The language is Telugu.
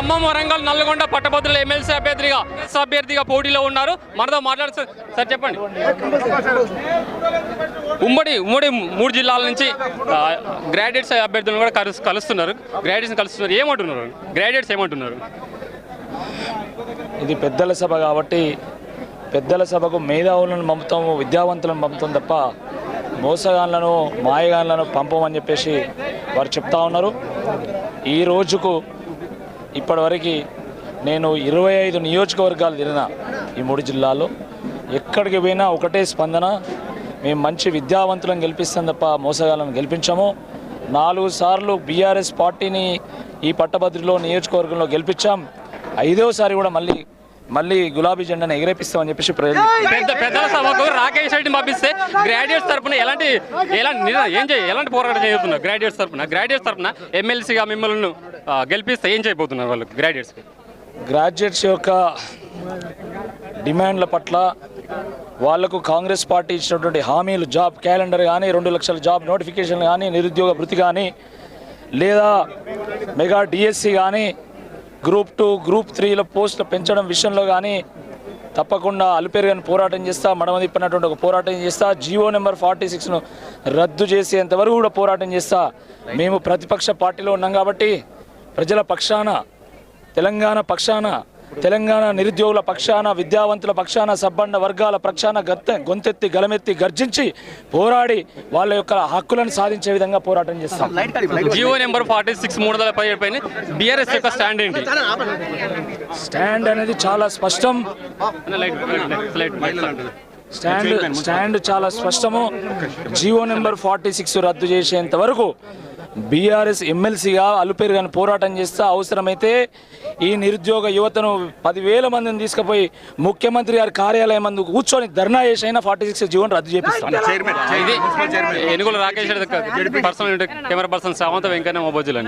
ఖమ్మం వరంగల్ నల్గొండ పట్టభద్రుల ఎమ్మెల్సీ అభ్యర్థిగా అభ్యర్థిగా పోటీలో ఉన్నారు. మనతో మాట్లాడు సార్. చెప్పండి. ఉమ్మడి ఉమ్మడి మూడు జిల్లాల నుంచి గ్రాడ్యుయేట్స్ అభ్యర్థులను కూడా కలు కలుస్తున్నారు. గ్రాడ్యుయేట్స్ కలుస్తున్నారు. ఏమంటున్నారు? గ్రాడ్యుయేట్స్ ఏమంటున్నారు? ఇది పెద్దల సభ కాబట్టి పెద్దల సభకు మేధావులను పంపుతాము విద్యావంతులను పంపుతాం తప్ప మోసగాళ్ళను మాయగాళ్ళను పంపమని చెప్పేసి వారు చెప్తా ఉన్నారు. ఈ రోజుకు ఇప్పటివరకు నేను ఇరవై ఐదు నియోజకవర్గాలు తిరిగిన ఈ మూడు జిల్లాలో ఎక్కడికి పోయినా ఒకటే స్పందన మేము మంచి విద్యావంతులను గెలిపిస్తాం తప్ప మోసగాళ్ళను గెలిపించాము. నాలుగు సార్లు బీఆర్ఎస్ పార్టీని ఈ పట్టభద్రిలో నియోజకవర్గంలో గెలిపించాం. ఐదోసారి కూడా మళ్ళీ మళ్ళీ గులాబీ జెండాను ఎగరేపిస్తామని చెప్పేసి ప్రజలు పెద్ద పెద్దల సభకు రాకేష్ రెడ్డిని పంపిస్తే గ్రాడ్యుయేట్స్ తరపున ఎలాంటి ఎలాంటి ఏం చేయ ఎలాంటి పోరాటం చేయబోతున్నారు గ్రాడ్యుయేట్స్ తరపున. గ్రాడ్యుయేట్స్ తరపున ఎమ్మెల్సీగా మిమ్మల్ని గెలిపిస్తే ఏం చేయబోతున్నారు వాళ్ళు గ్రాడ్యుయేట్స్కి గ్రాడ్యుయేట్స్ యొక్క డిమాండ్ల పట్ల వాళ్ళకు కాంగ్రెస్ పార్టీ ఇచ్చినటువంటి హామీలు జాబ్ క్యాలెండర్ కానీ రెండు లక్షల జాబ్ నోటిఫికేషన్ కానీ నిరుద్యోగ భృతి కానీ లేదా మెగా డిఎస్సి కానీ గ్రూప్ టూ గ్రూప్ త్రీల పోస్టులు పెంచడం విషయంలో కానీ తప్పకుండా అలుపెరుగని పోరాటం చేస్తా మడమదిప్పినటువంటి ఒక పోరాటం చేస్తా జియో నెంబర్ ఫార్టీ సిక్స్ను రద్దు చేసేంత వరకు కూడా పోరాటం చేస్తా. మేము ప్రతిపక్ష పార్టీలో ఉన్నాం కాబట్టి ప్రజల పక్షాన తెలంగాణ పక్షాన తెలంగాణ నిరుద్యోగుల పక్షాన విద్యావంతుల పక్షాన సబ్బండ వర్గాల పక్షాన గత్తె గొంతెత్తి గలమెత్తి గర్జించి పోరాడి వాళ్ళ యొక్క హక్కులను సాధించే విధంగా పోరాటం చేస్తాం. జియో నెంబర్ ఫార్టీ సిక్స్ మూడు వందల పదిహేడు పైన బీఆర్ఎస్ యొక్క స్టాండ్ ఏంటి? స్టాండ్ అనేది చాలా స్పష్టం. స్టాండ్ స్టాండ్ చాలా స్పష్టము. జియో నెంబర్ ఫార్టీ సిక్స్ రద్దు చేసేంత వరకు బీఆర్ఎస్ ఎమ్మెల్సీగా అలుపేరుగాని పోరాటం చేస్తా అవసరమైతే ఈ నిరుద్యోగ యువతను పదివేల మందిని తీసుకుపోయి ముఖ్యమంత్రి గారి కార్యాలయం ముందు కూర్చొని ధర్నా చేసి అయినా ఫార్టీ సిక్స్ జీవోని రద్దు చేపిస్తాం. ఇది Enugula Rakesh person camera person Savanth Venkanna మొబోజులు